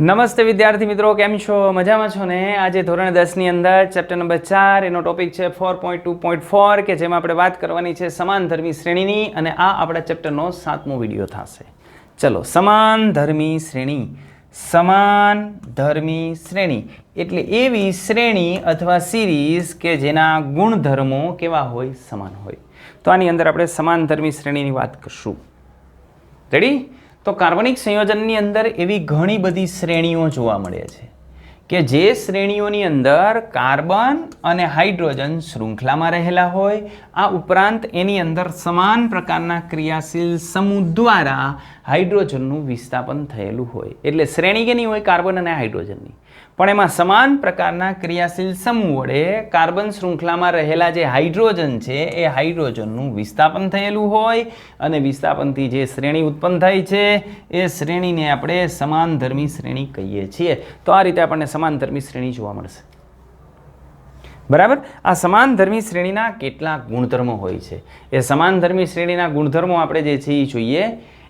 નમસ્તે વિદ્યાર્થી મિત્રો, કેમ છો? મજામાં છો ને? આજે ધોરણ દસની અંદર ચેપ્ટર નંબર ચાર, એનો ટોપિક છે four point two point four કે જેમાં આપણે વાત કરવાની છે સમાન ધર્મી શ્રેણીની, અને આ આપણા ચેપ્ટરનો સાતમો વીડિયો થશે. ચલો, સમાન ધર્મી શ્રેણી, સમાન ધર્મી શ્રેણી, એટલે એવી શ્રેણી અથવા સિરીઝ કે જેના ગુણધર્મો કેવા હોય? સમાન હોય. તો આની અંદર આપણે સમાન ધર્મી શ્રેણીની વાત કરશું. રેડી તો કાર્બનિક સંયોજનની અંદર એવી ઘણી બધી શ્રેણીઓ જોવા મળે છે કે જે શ્રેણીઓની અંદર કાર્બન અને હાઇડ્રોજન શૃંખલામાં રહેલા હોય, આ ઉપરાંત એની અંદર સમાન પ્રકારના ક્રિયાશીલ સમૂહ દ્વારા હાઇડ્રોજનનું વિસ્થાપન થયેલું હોય. એટલે શ્રેણી કેની હોય કાર્બન અને હાઇડ્રોજનની. પણ એમાં સમાન પ્રકારના ક્રિયાશીલ સમૂહ વડે કાર્બન શૃંખલામાં રહેલા જે હાઇડ્રોજન છે, એ હાઇડ્રોજનનું વિસ્થાપન થયેલું હોય અને વિસ્થાપનથી જે શ્રેણી ઉત્પન્ન થાય છે, એ શ્રેણીને આપણે સમાનધર્મી શ્રેણી કહીએ છીએ. તો આ રીતે આપણને સમાનધર્મી શ્રેણી જોવા મળશે. બરાબર? આ સમાનધર્મી શ્રેણીના કેટલાક ગુણધર્મો હોય છે. એ સમાનધર્મી શ્રેણીના ગુણધર્મો આપણે જે છે એ જોઈએ.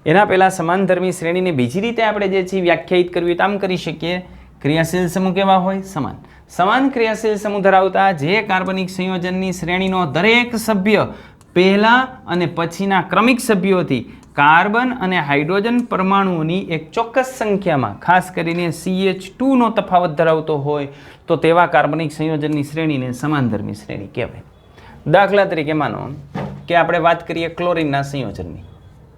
એના પહેલાં સમાનધર્મી શ્રેણીને બીજી રીતે આપણે જે છે વ્યાખ્યાયિત કરવી તો આમ કરી શકીએ. ક્રિયાશીલ સમૂહ કેવા હોય? સમાન. સમાન ક્રિયાશીલ સમૂહ ધરાવતા જે કાર્બનિક સંયોજનની શ્રેણીનો દરેક સભ્ય પહેલા અને પછીના ક્રમિક સભ્યોથી કાર્બન અને હાઇડ્રોજન પરમાણુઓની એક ચોક્કસ સંખ્યામાં, ખાસ કરીને સીએચ ટુનો તફાવત ધરાવતો હોય, તો તેવા કાર્બનિક સંયોજનની શ્રેણીને સમાનધર્મી શ્રેણી કહેવાય. દાખલા તરીકે માનો કે આપણે વાત કરીએ ક્લોરીનના સંયોજનની.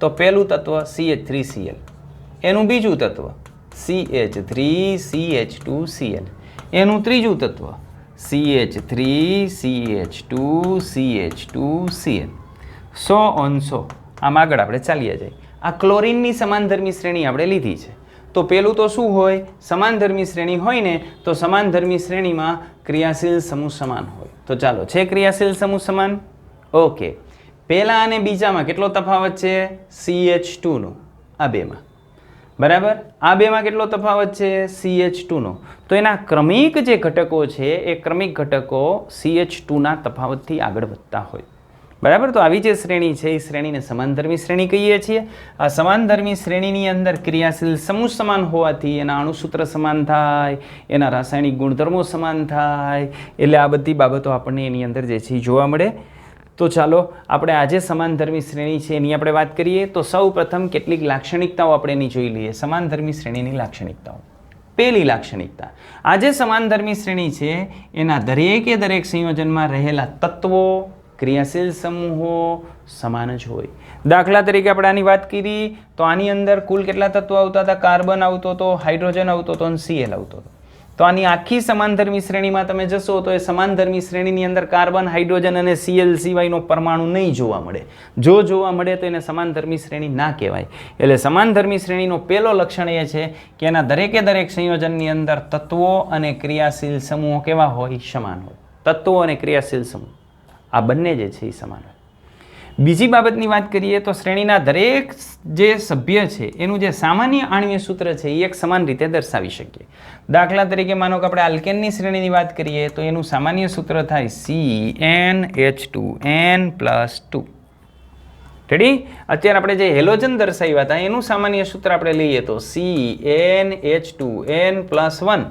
તો પહેલું તત્વ CH3Cl એનું બીજું તત્વ CH3CH2Cl એનું ત્રીજું તત્વ CH3CH2CH2Cl સો ઓન સો આમ આગળ આપણે ચાલીએ જઈએ. આ ક્લોરીનની સમાનધર્મી શ્રેણી આપણે લીધી છે. તો પેલું તો શું હોય? સમાનધર્મી શ્રેણી હોય ને, તો સમાનધર્મી શ્રેણીમાં ક્રિયાશીલ સમૂહ સમાન હોય. તો ચાલો, છે ક્રિયાશીલ સમૂહ સમાન? ઓકે. પહેલાં અને બીજામાં કેટલો તફાવત છે? સી એચ ટુનો આ બેમાં. બરાબર? આ બેમાં કેટલો તફાવત છે? સી એચ ટુનો તો એના ક્રમિક જે ઘટકો છે, એ ક્રમિક ઘટકો સી એચ ટુના તફાવતથી આગળ વધતા હોય. બરાબર? તો આવી જે શ્રેણી છે, એ શ્રેણીને સમાનધર્મી શ્રેણી કહીએ છીએ. આ સમાનધર્મી શ્રેણીની અંદર ક્રિયાશીલ સમૂહ સમાન હોવાથી એના અણુસૂત્ર સમાન થાય, એના રાસાયણિક ગુણધર્મો સમાન થાય, એટલે આ બધી બાબતો આપણને એની અંદર જે છે જોવા મળે. તો ચાલો આપણે આજે સમાનધર્મી શ્રેણી છે એની આપણે વાત કરીએ. તો સૌ પ્રથમ કેટલીક લાક્ષણિકતાઓ આપણે એની જોઈ લઈએ. સમાનધર્મી શ્રેણીની લાક્ષણિકતાઓ. પહેલી લાક્ષણિકતા. આજે સમાનધર્મી શ્રેણી છે, એના દરેકે દરેક સંયોજનમાં રહેલા તત્વો, ક્રિયાશીલ સમૂહો સમાન જ હોય. દાખલા તરીકે આપણે આની વાત કરી, તો આની અંદર કુલ કેટલા તત્વો આવતા હતા? કાર્બન આવતો હતો, હાઇડ્રોજન આવતો હતો અને સીએલ આવતો હતો. તો આની આખી સમાનધર્મી શ્રેણીમાં તમે જશો તો એ સમાનધર્મી શ્રેણીની અંદર કાર્બન, હાઇડ્રોજન અને સીએલ સિવાયનો પરમાણુ નહીં જોવા મળે. જો જોવા મળે તો એને સમાનધર્મી શ્રેણી ના કહેવાય. એટલે સમાનધર્મી શ્રેણીનો પહેલો લક્ષણ એ છે કે એના દરેકે દરેક સંયોજનની અંદર તત્વો અને ક્રિયાશીલ સમૂહો કેવા હોય? સમાન હોય. તત્વો અને ક્રિયાશીલ સમૂહ. આ બંને જે છે એ સમાન હોય. બીજી બાબતની વાત કરીએ તો શ્રેણીના દરેક જે સભ્ય છે, એનું જે સામાન્ય આણ્વીય સૂત્ર છે, એ એક સમાન રીતે દર્શાવી શકીએ. દાખલા તરીકે માનો કે આપણે આલ્કેનની શ્રેણીની વાત કરીએ તો એનું સામાન્ય સૂત્ર થાય C N H two N plus two ready અત્યારે આપણે જે હેલોજન દર્શાવ્યા હતા, એનું સામાન્ય સૂત્ર આપણે લઈએ તો C N H two N plus one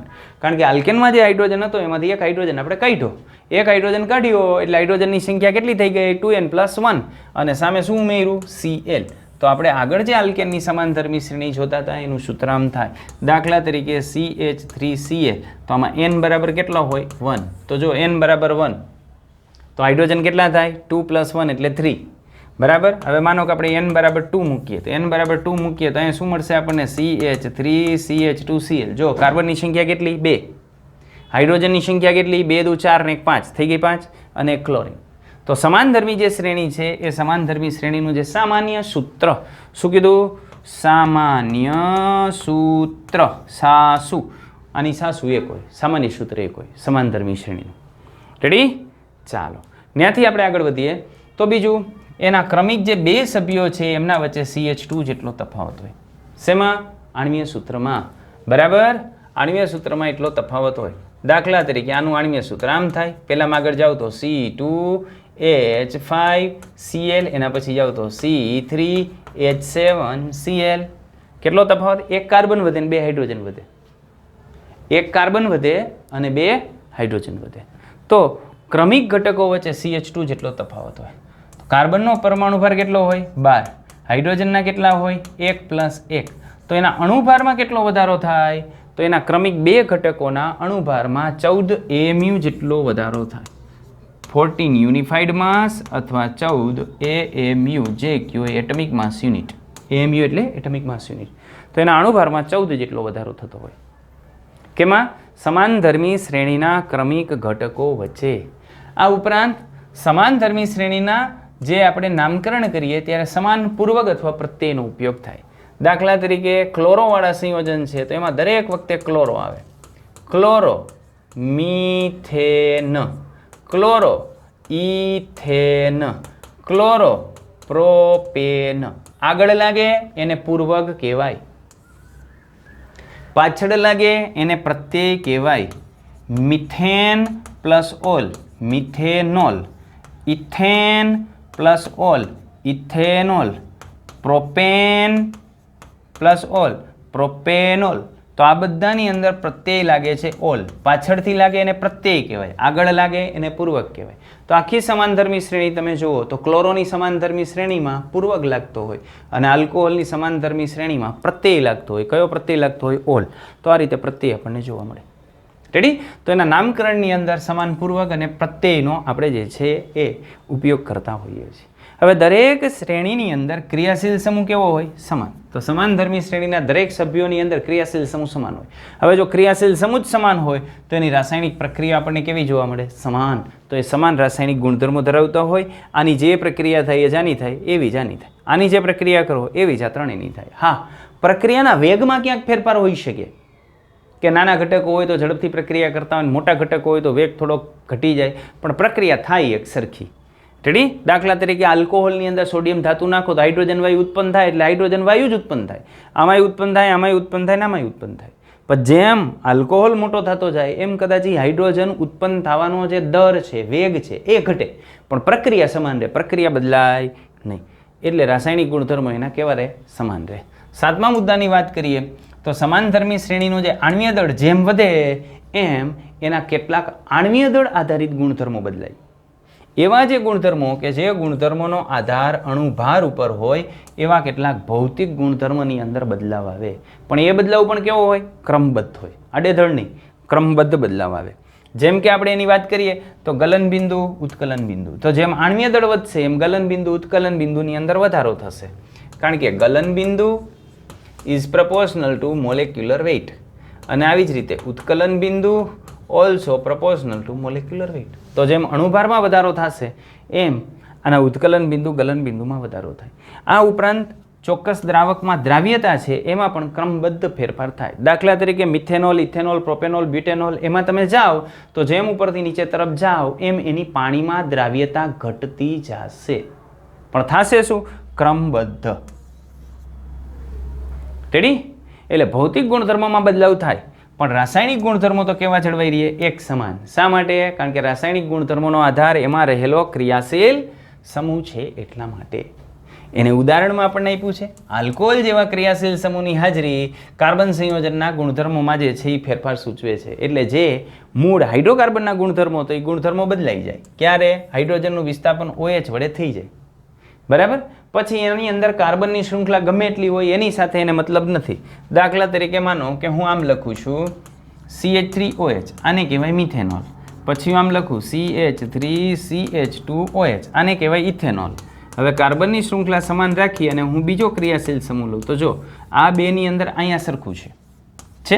કારણ કે આલ્કેનમાં જે હાઇડ્રોજન હતો, એમાંથી એક હાઇડ્રોજન આપણે કાઢ્યો. એક હાઇડ્રોજન કાઢ્યો, એટલે હાઇડ્રોજનની સંખ્યા કેટલી થઈ ગઈ? ટુ એન પ્લસ વન અને સામે શું ઉમેર્યું? સી એલ તો આપણે આગળ જે આલ્કેનની સમાનધર્મી શ્રેણી જોતા હતા, એનું સૂત્રામ થાય. દાખલા તરીકે C H three C A તો આમાં એન બરાબર કેટલો હોય? વન તો જો એન બરાબર વન તો હાઇડ્રોજન કેટલા થાય? ટુ પ્લસ વન એટલે થ્રી બરાબર? હવે માનો કે આપણે એન બરાબર ટુ મૂકીએ, તો એન બરાબર ટુ મૂકીએ, તો અહીંયા શું મળશે આપણને? C H three C H two C L જો કાર્બનની સંખ્યા કેટલી? બે. હાઇડ્રોજનની સંખ્યા કેટલી? બે દુ ચાર ને પાંચ. થઈ ગઈ પાંચ? અને એક ક્લોરીન તો સમાનધર્મી જે શ્રેણી છે, એ સમાનધર્મી શ્રેણીનું જે સામાન્ય સૂત્ર. શું કીધું? સામાન્ય સૂત્ર. સાસુ. આની સાસુ એક હોય. સામાન્ય સૂત્ર એક હોય. સમાનધર્મી શ્રેણીનું. રેડી ચાલો. ત્યાંથી આપણે આગળ વધીએ. તો બીજું? એના ક્રમિક જે બે સભ્યો છે, એમના વચ્ચે CH2 ટુ જેટલો તફાવત હોય. શેમાં? આણ્વીય સૂત્રમાં. બરાબર? આણ્વીય સૂત્રમાં એટલો તફાવત હોય. દાખલા તરીકે આનું આણ્વીય સૂત્ર આમ થાય. પહેલાંમાં આગળ જાઓ તો C two H five CL એના પછી જાઓ તો C three H seven CL કેટલો તફાવત? એક કાર્બન વધે ને બે હાઇડ્રોજન વધે. એક કાર્બન વધે અને બે હાઇડ્રોજન વધે. તો ક્રમિક ઘટકો વચ્ચે CH2 ટુ જેટલો તફાવત હોય. કાર્બનનો પરમાણુ ભાર કેટલો હોય? બાર. હાઇડ્રોજનના કેટલા હોય? એક પ્લસ એક. તો એના અણુભારમાં કેટલો વધારો થાય? તો એના ક્રમિક બે ઘટકોના અણુભારમાં ચૌદ એમયુ જેટલો વધારો થાય. ફોર્ટીન યુનિફાઈડ માસ અથવા ચૌદ એએમયુ જે કયો એટમિક માસ યુનિટ. એએમયુ એટલે એટમિક માસ યુનિટ. તો એના અણુભારમાં ચૌદ જેટલો વધારો થતો હોય. કેમાં? સમાનધર્મી શ્રેણીના ક્રમિક ઘટકો વચ્ચે. આ ઉપરાંત સમાનધર્મી શ્રેણીના જે આપણે નામકરણ કરીએ ત્યારે સમાન પૂર્વક અથવા પ્રત્યયનો ઉપયોગ થાય. દાખલા તરીકે ક્લોરોવાળા સંયોજન છે, તો એમાં દરેક વખતે ક્લોરો આવે. Chloro methane. Chloro ethane chloro propane. આગળ લાગે એને પૂર્વક કહેવાય. પાછળ લાગે એને પ્રત્યય કહેવાય. Methane plus ol. Methanol. Ethane plus ol ethanol, propane plus ol, propanol. તો આ બધાની અંદર પ્રત્યય લાગે છે ઓલ. પાછળથી લાગે એને પ્રત્યય કહેવાય, આગળ લાગે એને પૂર્વક કહેવાય. તો આખી સમાનધર્મી શ્રેણી તમે જુઓ તો ક્લોરોની સમાનધર્મી શ્રેણીમાં પૂર્વક લાગતો હોય અને આલ્કોહોલની સમાનધર્મી શ્રેણીમાં પ્રત્યય લાગતો હોય. કયો પ્રત્યય લાગતો હોય? ઓલ. તો આ રીતે પ્રત્યય આપણને જોવા મળે. રેડી તો એના નામકરણની અંદર સમાનપૂર્વક અને પ્રત્યયનો આપણે જે છે એ ઉપયોગ કરતા હોઈએ છીએ. હવે દરેક શ્રેણીની અંદર ક્રિયાશીલ સમૂહ કેવો હોય? સમાન. તો સમાન ધર્મી શ્રેણીના દરેક સભ્યોની અંદર ક્રિયાશીલ સમૂહ સમાન હોય. હવે જો ક્રિયાશીલ સમૂહ જ સમાન હોય, તો એની રાસાયણિક પ્રક્રિયા આપણને કેવી જોવા મળે? સમાન. તો એ સમાન રાસાયણિક ગુણધર્મો ધરાવતા હોય, આની જે પ્રક્રિયા થાય એ જાની થાય એવી જાની થાય. આની જે પ્રક્રિયા કરો એવી જ ત્રણેયની થાય. હા, પ્રક્રિયાના વેગમાં ક્યાંક ફેરફાર હોઈ શકે. કે નાના ઘટકો હોય તો ઝડપથી પ્રક્રિયા કરતા હોય મોટા ઘટકો હોય તો વેગ થોડોક ઘટી જાય. પણ પ્રક્રિયા થાય એક સરખી. રેડી દાખલા તરીકે આલ્કોહોલની અંદર સોડિયમ ધાતુ નાખો તો હાઇડ્રોજન વાયુ ઉત્પન્ન થાય એટલે હાઇડ્રોજન વાયુ જ ઉત્પન્ન થાય. આમાંય ઉત્પન્ન થાય, આમાંય ઉત્પન્ન થાય ને આમાંય ઉત્પન્ન થાય. પણ જેમ આલ્કોહોલ મોટો થતો જાય, એમ કદાચ હાઇડ્રોજન ઉત્પન્ન થવાનો જે દર છે, વેગ છે, એ ઘટે. પણ પ્રક્રિયા સમાન રહે. પ્રક્રિયા બદલાય નહીં. એટલે રાસાયણિક ગુણધર્મો એના કેવા રહે સમાન રહે. સાતમા મુદ્દાની વાત કરીએ. તો સમાનધર્મી શ્રેણીનું જે આણ્વીય દળ જેમ વધે એમ એના કેટલાક આણ્વીય દળ આધારિત ગુણધર્મો બદલાય. એવા જે ગુણધર્મો કે જે ગુણધર્મોનો આધાર અણુભાર ઉપર હોય, એવા કેટલાક ભૌતિક ગુણધર્મની અંદર બદલાવ આવે. પણ એ બદલાવ પણ કેવો હોય? ક્રમબદ્ધ હોય. આડેધડ નહીં, ક્રમબદ્ધ બદલાવ આવે. જેમ કે આપણે એની વાત કરીએ, તો ગલન બિંદુ, ઉત્કલન બિંદુ. તો જેમ આણ્વીય દળ વધશે, એમ ગલન બિંદુ, ઉત્કલન બિંદુની અંદર વધારો થશે. કારણ કે ગલન બિંદુ is proportional to molecular weight અને આવી જ રીતે ઉત્કલન બિંદુ also proportional to molecular weight તો જેમ અણુભારમાં વધારો થશે, એમ આના ઉત્કલન બિંદુ ગલન બિંદુમાં વધારો થાય. આ ઉપરાંત ચોક્કસ દ્રાવકમાં દ્રાવ્યતા છે, એમાં પણ ક્રમબદ્ધ ફેરફાર થાય. દાખલા તરીકે મિથેનોલ, ઇથેનોલ, પ્રોપેનોલ, બ્યુટેનોલ, એમાં તમે જાઓ તો જેમ ઉપરથી નીચે તરફ જાઓ, એમ એની પાણીમાં દ્રાવ્યતા ઘટતી જશે. પણ થશે શું? ક્રમબદ્ધ. રેડી? એટલે ભૌતિક ગુણધર્મોમાં બદલાવ થાય, પણ રાસાયણિક ગુણધર્મો તો કેવા જળવાઈ રહીએ? એક સમાન. શા માટે? કારણ કે રાસાયણિક ગુણધર્મોનો આધાર એમાં રહેલો ક્રિયાશીલ સમૂહ છે એટલા માટે. એને ઉદાહરણમાં આપણને આપ્યું છે. આલ્કોહોલ જેવા ક્રિયાશીલ સમૂહની હાજરી કાર્બન સંયોજનના ગુણધર્મોમાં જે છે એ ફેરફાર સૂચવે છે. એટલે જે મૂળ હાઇડ્રોકાર્બનના ગુણધર્મો, તો એ ગુણધર્મો બદલાઈ જાય. ક્યારે? હાઇડ્રોજનનું વિસ્થાપન ઓએચ વડે થઈ જાય. બરાબર? પછી એની અંદર કાર્બનની શૃંખલા ગમે એટલી હોય, એની સાથે એને મતલબ નથી. દાખલા તરીકે માનો કે હું આમ લખું છું સી એચ થ્રી ઓએચ આને કહેવાય મિથેનોલ. પછી આમ લખું C H three C H two OH આને કહેવાય ઇથેનોલ. હવે કાર્બનની શૃંખલા સમાન રાખી અને હું બીજો ક્રિયાશીલ સમૂહ લઉં. તો જો, આ બેની અંદર અહીંયા સરખું છે. છે?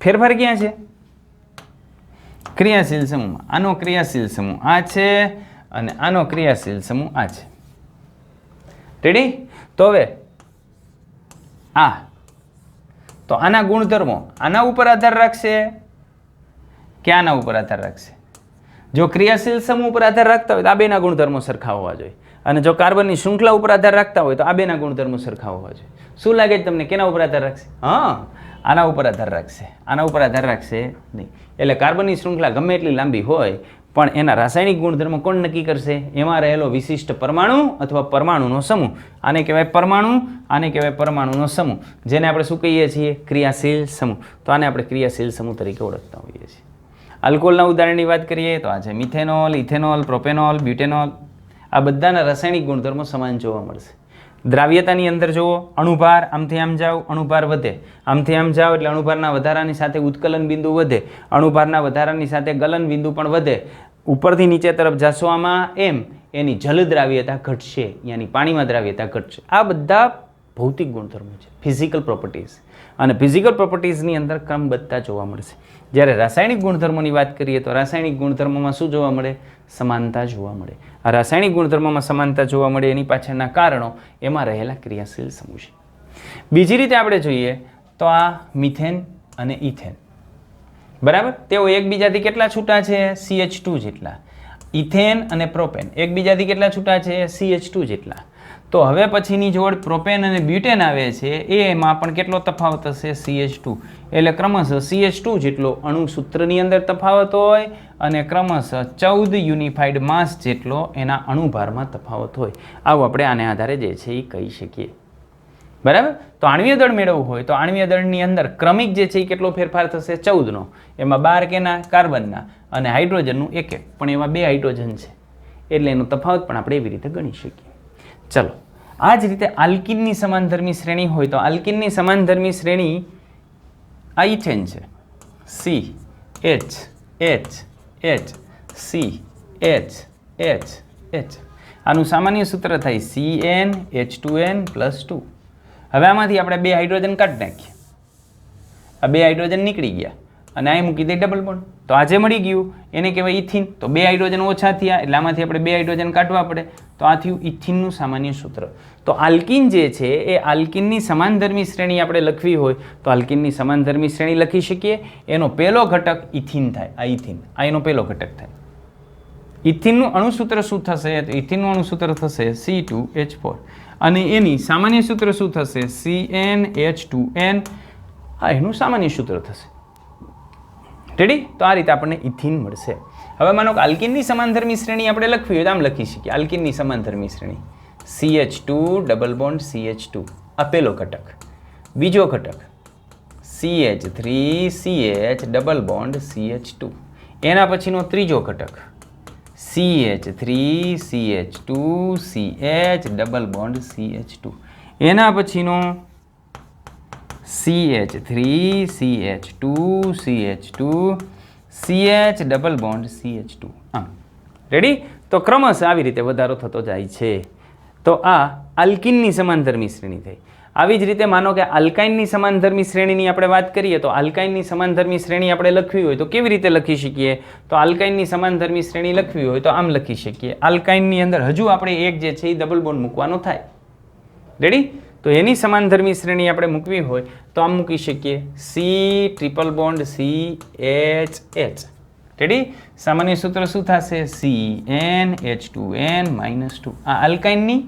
ફેરફાર ક્યાં છે? ક્રિયાશીલ સમૂહમાં. આનો ક્રિયાશીલ સમૂહ આ છે અને આનો ક્રિયાશીલ સમૂહ આ છે. રેડી તો હવે આ તો આના ગુણધર્મો આના ઉપર આધાર રાખશે? કે આના ઉપર આધાર રાખશે? જો ક્રિયાશીલ સમૂહ ઉપર આધાર રાખતા હોય તો આ બેના ગુણધર્મો સરખા હોવા જોઈએ. અને જો કાર્બનની શૃંખલા ઉપર આધાર રાખતા હોય તો આ બેના ગુણધર્મો સરખા હોવા જોઈએ. શું લાગે છે તમને? કેના ઉપર આધાર રાખશે? હા, આના ઉપર આધાર રાખશે. આના ઉપર આધાર રાખશે નહીં. એટલે કાર્બનની શૃંખલા ગમે એટલી લાંબી હોય પણ એના રાસાયણિક ગુણધર્મો કોણ નક્કી કરશે? એમાં રહેલો વિશિષ્ટ પરમાણુ અથવા પરમાણુનો સમૂહ. આને કહેવાય પરમાણુ, આને કહેવાય પરમાણુનો સમૂહ. જેને આપણે શું કહીએ છીએ? ક્રિયાશીલ સમૂહ. તો આને આપણે ક્રિયાશીલ સમૂહ તરીકે ઓળખતા હોઈએ છીએ. આલ્કોહોલના ઉદાહરણની વાત કરીએ તો આ છે મિથેનોલ, ઇથેનોલ, પ્રોપેનોલ, બ્યુટેનોલ. આ બધાના રાસાયણિક ગુણધર્મો સમાન જોવા મળશે. દ્રાવ્યતાની અંદર જુઓ, અણુભાર આમથી આમ જાઓ અણુભાર વધે. આમથી આમ જાઓ એટલે અણુભારના વધારાની સાથે ઉત્કલન બિંદુ વધે. અણુભારના વધારાની સાથે ગલન બિંદુ પણ વધે. ઉપરથી નીચે તરફ જશો આમાં એમ, એની જલ દ્રાવ્યતા ઘટશે, યાની પાણીમાં દ્રાવ્યતા ઘટશે. આ બધા ભૌતિક ગુણધર્મો છે ફિઝિકલ પ્રોપર્ટીઝ અને ફિઝિકલ પ્રોપર્ટીઝની અંદર ક્રમબદ્ધતા જોવા મળશે. જ્યારે રાસાયણિક ગુણધર્મોની વાત કરીએ તો રાસાયણિક ગુણધર્મોમાં શું જોવા મળે? સમાનતા જોવા મળે. આ રાસાયણિક ગુણધર્મોમાં સમાનતા જોવા મળે એની પાછળના કારણો એમાં રહેલા ક્રિયાશીલ સમૂહ છે. બીજી રીતે આપણે જોઈએ તો આ મિથેન અને ઇથેન. બરાબર? તેઓ એકબીજાથી કેટલા છૂટા છે? CH2 ટુ જેટલા. ઇથેન અને પ્રોપેન. એકબીજાથી કેટલા છૂટા છે? CH2 ટુ જેટલા. તો હવે પછીની જોડ પ્રોપેન અને બ્યુટેન આવે છે, એમાં પણ કેટલો તફાવત હશે? CH2 ટુ એટલે ક્રમશઃ CH2 ટુ જેટલો અણુસૂત્રની અંદર તફાવત હોય અને ક્રમશઃ ચૌદ યુનિફાઈડ માસ જેટલો એના અણુભારમાં તફાવત હોય. આવું આપણે આને આધારે જે છે એ કહી શકીએ. બરાબર? તો આણવીય દળ મેળવવું હોય, તો આણવીય દળની અંદર ક્રમિક જે છે એ કેટલો ફેરફાર થશે? ચૌદનો. એમાં બાર કેના? કાર્બનના. અને હાઇડ્રોજનનું એક એક. પણ એમાં બે હાઇડ્રોજન છે. એટલે એનો તફાવત પણ આપણે એવી રીતે ગણી શકીએ. ચલો. આ જ રીતે આલ્કિનની સમાનધર્મી શ્રેણી હોય, તો આલ્કિનની સમાનધર્મી શ્રેણી આ છે. C, H H H, C, H H H. આનું સામાન્ય સૂત્ર થાય C N H two N plus two હવે આમાંથી આપણે બે હાઇડ્રોજન કાઢી નાખીએ. આ બે હાઇડ્રોજન નીકળી ગયા. અને અહીં મૂકી દઈએ ડબલ બોન્ડ તો આજે મળી ગયું, એને કહેવાય ઇથિન તો બે હાઇડ્રોજન ઓછા થયા, એટલે આમાંથી આપણે બે હાઇડ્રોજન કાઢવા પડે. તો આ થયું ઇથિનનું સામાન્ય સૂત્ર. તો આલ્કિન જે છે, એ આલ્કિનની સમાનધર્મી શ્રેણી આપણે લખવી હોય, તો આલ્કિનની સમાનધર્મી શ્રેણી લખી શકીએ. એનો પહેલો ઘટક ઇથિન થાય. આ ઇથિન આ એનો પહેલો ઘટક થાય. ઇથિનનું અણુસૂત્ર શું થશે? તો ઇથિનનું અણુસૂત્ર થશે સી ટુ એચ ફોર અને એની સામાન્ય સૂત્ર શું થશે? C N H two N આ એનું સામાન્ય સૂત્ર થશે. રેડી તો આ રીતે આપણને ઇથિન મળશે. હવે માનો કે આલ્કિનની સમાનધર્મી શ્રેણી આપણે લખવી હોય તો આમ લખી શકીએ. આલ્કિનની સમાનધર્મી શ્રેણી. C H two double bond C H two આ પહેલો ઘટક. બીજો ઘટક. C H three C H double bond C H two એના પછીનો ત્રીજો ઘટક. C H three C H two C H double bond C H two એના પછીનો C H three C H two C H two C H double bond C H two આમ ready તો ક્રમશ આવી રીતે વધારો થતો જાય છે. તો આ આલ્કિનની સમાંતર શ્રેણી થઈ. આવી જ રીતે માનો કે આલ્કાઇનની સમાનધર્મી શ્રેણીની આપણે વાત કરીએ તો આલ્કાઇનની સમાનધર્મી શ્રેણી આપણે લખવી હોય તો કેવી રીતે લખી શકીએ? તો આલ્કાઇનની સમાનધર્મી શ્રેણી લખવી હોય તો આમ લખી શકીએ. આલ્કાઇનની અંદર હજુ આપણે એક જે છે એ ડબલ બોન્ડ મૂકવાનો થાય. રેડી તો એની સમાનધર્મી શ્રેણી આપણે મૂકવી હોય તો આમ મૂકી શકીએ. C triple bond C H H ready સામાન્ય સૂત્ર શું થશે? C N H two N minus two આ આલ્કાઇનની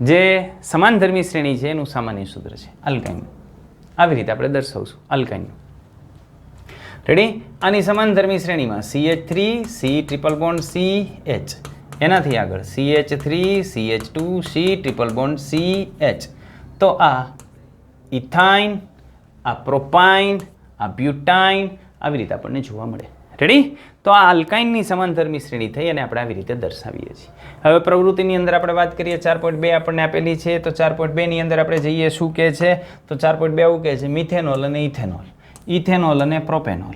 જે સમાનધર્મી શ્રેણી છે, એનું સામાન્ય સૂત્ર છે આલ્કાઇન આવી રીતે આપણે દર્શાવશું આલ્કાઇનનું રેડી આની સમાનધર્મી શ્રેણીમાં C H three C triple bond C H એનાથી આગળ C H three C H two C triple bond C H તો આ ઇથાઇન, આ પ્રોપાઇન, આ બ્યુટાઇન, આવી રીતે આપણને જોવા મળે. રેડી તો આ આલ્કાઇનની સમાનધર્મી શ્રેણી થઈ અને આપણે આવી રીતે દર્શાવીએ છીએ. હવે પ્રવૃત્તિની અંદર આપણે વાત કરીએ, ચાર પોઈન્ટ બે આપણને આપેલી છે, તો ચાર પોઈન્ટ બેની અંદર આપણે જઈએ, શું કહે છે? તો ચાર પોઈન્ટ બે આવું કહે છે, મિથેનોલ અને ઇથેનોલ. ઇથેનોલ અને પ્રોપેનોલ.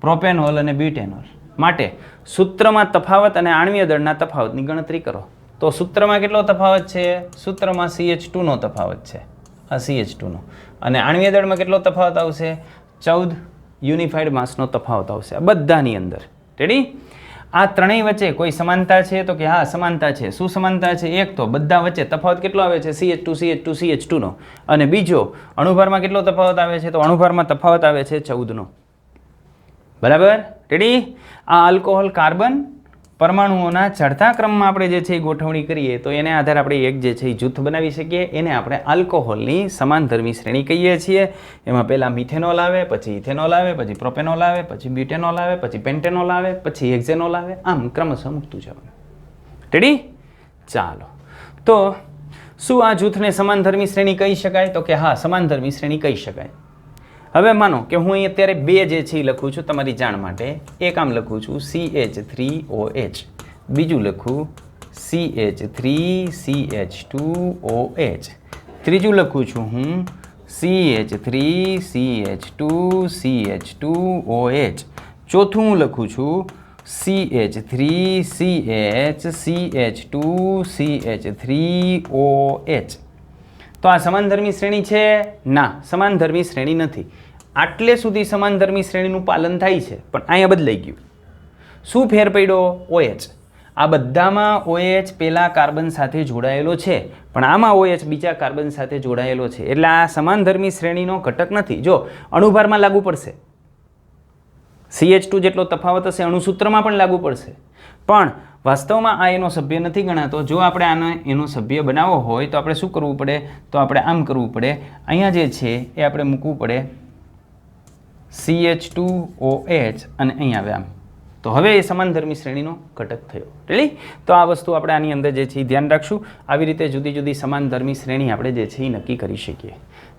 પ્રોપેનોલ અને બ્યુટેનોલ. માટે સૂત્રમાં તફાવત અને આણ્વીય દળના તફાવતની ગણતરી કરો. તો સૂત્રમાં કેટલો તફાવત છે? સૂત્રમાં CH2 ટુનો તફાવત છે. આ CH2 ટુનો અને આણ્વીય દળમાં કેટલો તફાવત આવશે? ચૌદ. યુનિફાઈડ માસનો તફાવત આવશે આ બધાની અંદર. રેડી આ ત્રણેય વચ્ચે કોઈ સમાનતા છે તો કે હા, સમાનતા છે. શું સમાનતા છે? એક તો બધા વચ્ચે તફાવત કેટલો આવે છે? C H two C H two C H ટુનો અને બીજો, અણુભારમાં કેટલો તફાવત આવે છે? તો અણુભારમાં તફાવત આવે છે ચૌદનો બરાબર? રેડી આ આલ્કોહોલ કાર્બન પરમાણુઓના ચડતા ક્રમમાં આપણે જે છે એ ગોઠવણી કરીએ, તો એને આધારે આપણે એક જે છે એ જૂથ બનાવી શકીએ. એને આપણે આલ્કોહોલની સમાનધર્મી શ્રેણી કહીએ છીએ. એમાં પહેલાં મિથેનોલ આવે, પછી ઇથેનોલ આવે, પછી પ્રોપેનોલ આવે, પછી બ્યુટેનોલ આવે, પછી પેન્ટેનોલ આવે, પછી એક્ઝેનોલ આવે. આમ ક્રમશઃ મૂકતું જવાનું રેડી ચાલો. તો શું આ જૂથને સમાનધર્મી શ્રેણી કહી શકાય? તો કે હા સમાનધર્મી શ્રેણી કહી શકાય. હવે માનો કે હું અહીં અત્યારે બે જે છે એ લખું છું તમારી જાણ માટે એક આમ લખું છું C H three O H બીજું લખું C H three C H two O H ત્રીજું લખું છું હું C H three C H two C H two O H ચોથું હું લખું છું C H three C H C H two C H three O H તો આ સમાનધર્મી શ્રેણી છે? ના, સમાનધર્મી શ્રેણી નથી. આટલે સુધી સમાનધર્મી શ્રેણીનું પાલન થાય છે, પણ અહીંયા બદલાઈ ગયું. શું ફેર પડ્યો? ઓએચ. આ બધામાં ઓએચ પેલા કાર્બન સાથે જોડાયેલો છે, પણ આમાં ઓએચ બીજા કાર્બન સાથે જોડાયેલો છે. એટલે આ સમાનધર્મી શ્રેણીનો ઘટક નથી. જો, અણુભારમાં લાગુ પડશે. સીએચ ટુ જેટલો તફાવત હશે, અણુસૂત્રમાં પણ લાગુ પડશે. પણ વાસ્તવમાં આ એનો સભ્ય નથી ગણાતો. જો આપણે આનો એનો સભ્ય બનાવવો હોય તો આપણે શું કરવું પડે? તો આપણે આમ કરવું પડે. અહીંયા જે છે એ આપણે મૂકવું પડે C H two O H અને અહીં આવે આમ. તો હવે એ સમાનધર્મી શ્રેણીનો ઘટક થયો. રેલી તો આ વસ્તુ આપણે આની અંદર જે છે એ ધ્યાન રાખશું. આવી રીતે જુદી જુદી સમાનધર્મી શ્રેણી આપણે જે છે એ નક્કી કરી શકીએ.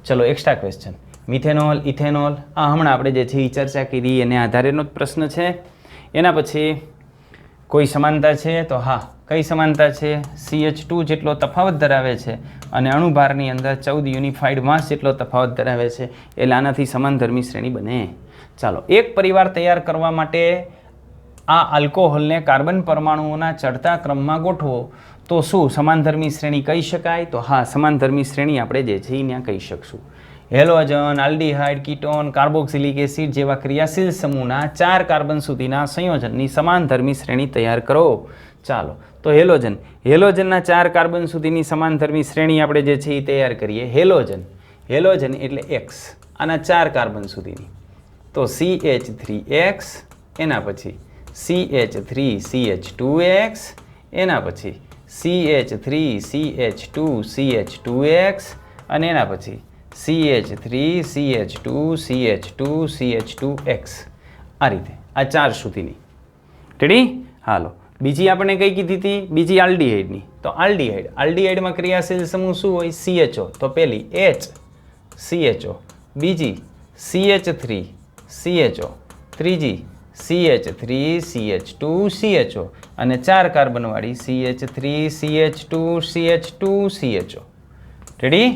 ચલો એક્સ્ટ્રા ક્વેશ્ચન મિથેનોલ, ઇથેનોલ, આ હમણાં આપણે જે છે એ ચર્ચા કરી, એને આધારેનો જ પ્રશ્ન છે. એના પછી કોઈ સમાનતા છે? તો હા, કઈ સમાનતા છે? સી એચ ટુ જેટલો તફાવત ધરાવે છે અને અણુભારની અંદર ચૌદ યુનિફાઈડ માસ જેટલો તફાવત ધરાવે છે. એટલે આનાથી સમાનધર્મી શ્રેણી બને. ચાલો, એક પરિવાર તૈયાર કરવા માટે આ આલ્કોહોલને કાર્બન પરમાણુઓના ચડતા ક્રમમાં ગોઠવો. તો શું સમાનધર્મી શ્રેણી કહી શકાય? તો હા સમાનધર્મી શ્રેણી આપણે જે છે એ ત્યાં કહી શકશું. Halogen aldehyde, ketone, carboxylic acid જેવા ક્રિયાશીલ સમૂહના ચાર કાર્બન સુધીના સંયોજનની સમાનધર્મી શ્રેણી તૈયાર કરો. ચાલો, તો હેલોજન હેલોજનના ચાર કાર્બન સુધીની સમાનધર્મી શ્રેણી આપણે જે છે એ તૈયાર કરીએ. હેલોજન હેલોજન એટલે એક્સ, આના ચાર કાર્બન સુધીની. તો સી એચ થ્રી એક્સ એના પછી C H three C H two X એના પછી C H three C H two C H two X અને એના પછી C H three C H two C H two C H two X આ રીતે આ ચાર સુધીની રેડી હાલો બીજી આપણે કઈ કીધી હતી બીજી આલ્ડીહાઇડની તો આલ્ડીહાઇડ આલ્ડીહાઇડમાં ક્રિયાશીલ સમૂહ શું હોય સીએચઓ તો પહેલી એચ સીએચઓ બીજી સીએચ થ્રી સીએચઓ ત્રીજી CH three CH two CHO અને ચાર કાર્બનવાળી CH three CH two CH two CHO ready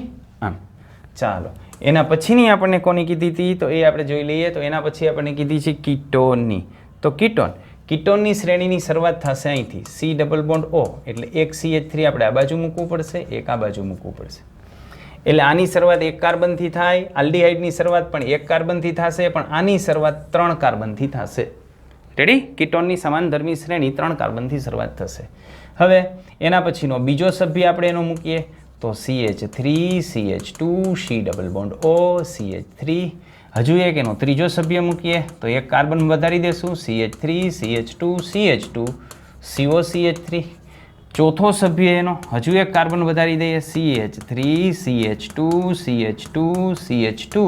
ચાલો. એના પછીની આપણને કોની કીધી હતી તો એ આપણે જોઈ લઈએ. તો એના પછી આપણને કીધી છે કીટોનની. તો કીટોન. કીટોનની શ્રેણીની શરૂઆત થશે અહીંથી. C double bond O. એટલે એક સી એચ થ્રી આપણે આ બાજુ મૂકવું પડશે, એક આ બાજુ મૂકવું પડશે. એટલે આની શરૂઆત એક કાર્બનથી થાય, આલ્ડીહાઇડની શરૂઆત પણ એક કાર્બનથી થશે, પણ આની શરૂઆત ત્રણ કાર્બનથી થશે. રેડી કીટોનની સમાનધર્મી શ્રેણી ત્રણ કાર્બનથી શરૂઆત થશે. હવે એના પછીનો બીજો સભ્ય આપણે એનો મૂકીએ. તો C H three C H two C double bond O C H three હજુ એક એનો ત્રીજો સભ્ય મૂકીએ તો એક કાર્બન વધારી દેશું C H three C H two C H two CO C H three ચોથો સભ્ય એનો હજુ એક કાર્બન વધારી દઈએ C H three C H two C H two C H two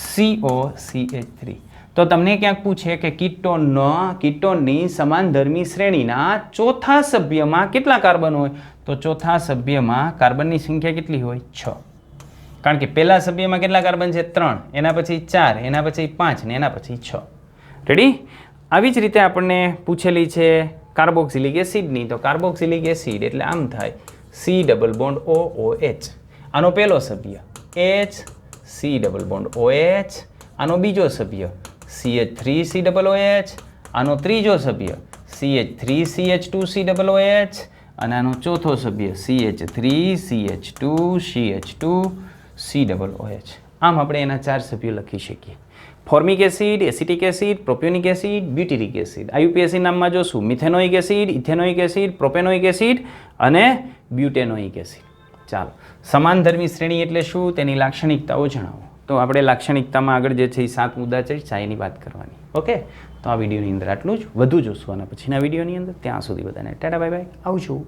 CO C H three તો તમને ક્યાંક પૂછે કે કીટોનનો કીટોનની સમાનધર્મી શ્રેણીના ચોથા સભ્યમાં કેટલા કાર્બન હોય તો ચોથા સભ્યમાં કાર્બનની સંખ્યા કેટલી હોય? છ. કારણ કે પહેલા સભ્યમાં કેટલા કાર્બન છે? ત્રણ. એના પછી ચાર, એના પછી પાંચ ને એના પછી છ. રેડી આવી જ રીતે આપણને પૂછેલી છે કાર્બોક્સિલિક એસિડની તો કાર્બોક્સિલિક એસિડ એટલે આમ થાય C double bond O O H આનો પહેલો સભ્ય H C double bond O H આનો બીજો સભ્ય C H three C double O H આનો ત્રીજો સભ્ય C H three C H two C double O H અને આનો ચોથો સભ્ય C H three C H two C H two C double O H આમ આપણે એના ચાર સભ્યો લખી શકીએ. Formic acid acetic acid propionic acid butyric acid IUPAC નામમાં જોશું. Methanoic acid ethanoic acid propanoic acid અને બ્યુટેનોઇક એસિડ ચાલો. સમાનધર્મી શ્રેણી એટલે શું? તેની લાક્ષણિકતાઓ જણાવો. તો આપણે લાક્ષણિકતામાં આગળ જે છે એ સાત મુદ્દા છે એની વાત કરવાની. ઓકે? તો આ વિડીયોની અંદર આટલું જ. વધુ જોશું અને પછીના વિડીયોની અંદર. ત્યાં સુધી બધાને ટાટા બાય બાય. આવજો.